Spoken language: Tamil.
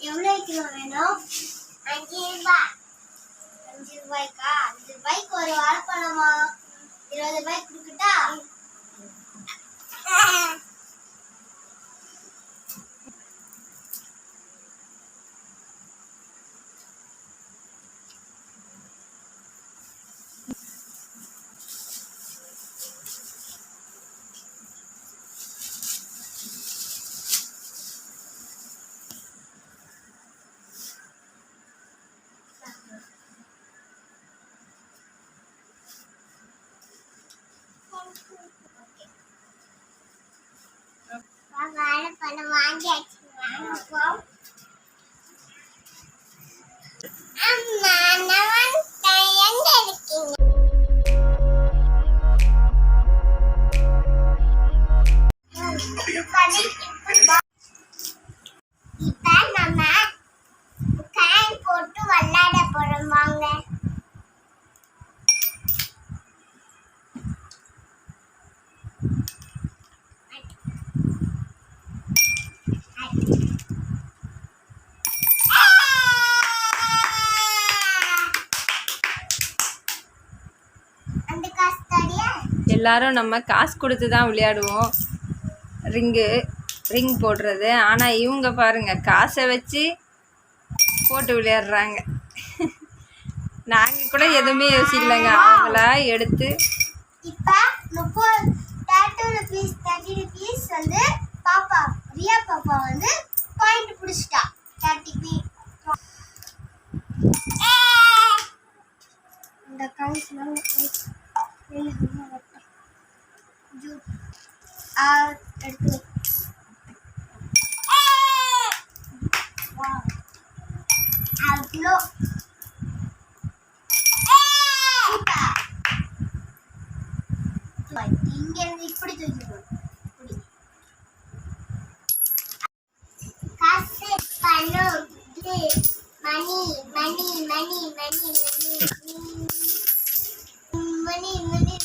எவ்வளோ கிலோ வேணும் அஞ்சு ரூபாய் அஞ்சு ரூபாய்க்கா? அஞ்சு ரூபாய்க்கு ஒரு வாழைப்பழமா? இருபது ரூபாய்க்கு கொடுக்கட்டா? வாழைப்பழம் வாங்கியாச்சு வாங்கிப்போம் அம்மா நான். எங்க இருக்கீங்க இப்ப எல்லாரும் நம்ம காசு கொடுத்து தான் விளையாடுவோம். ரிங்கு ரிங் போடுறது. ஆனால் இவங்க பாருங்க காசை வச்சு போட்டு விளையாடுறாங்க. நாங்கள் கூட எதுவுமே யோசிக்கலைங்க. அவங்களா எடுத்து முப்பது தேர்ட்டி ருபீஸ் தேர்ட்டி ருபீஸ் வந்து பாப்பா ரியா பாப்பா வந்து பாயிண்ட் பிடிச்சிட்டா. எடுத்து அவ்வளோ இங்க இருந்து இப்படி தூக்கிக்கணும் காசு பணம் மணி மணி மணி மணி மணி மணி மணி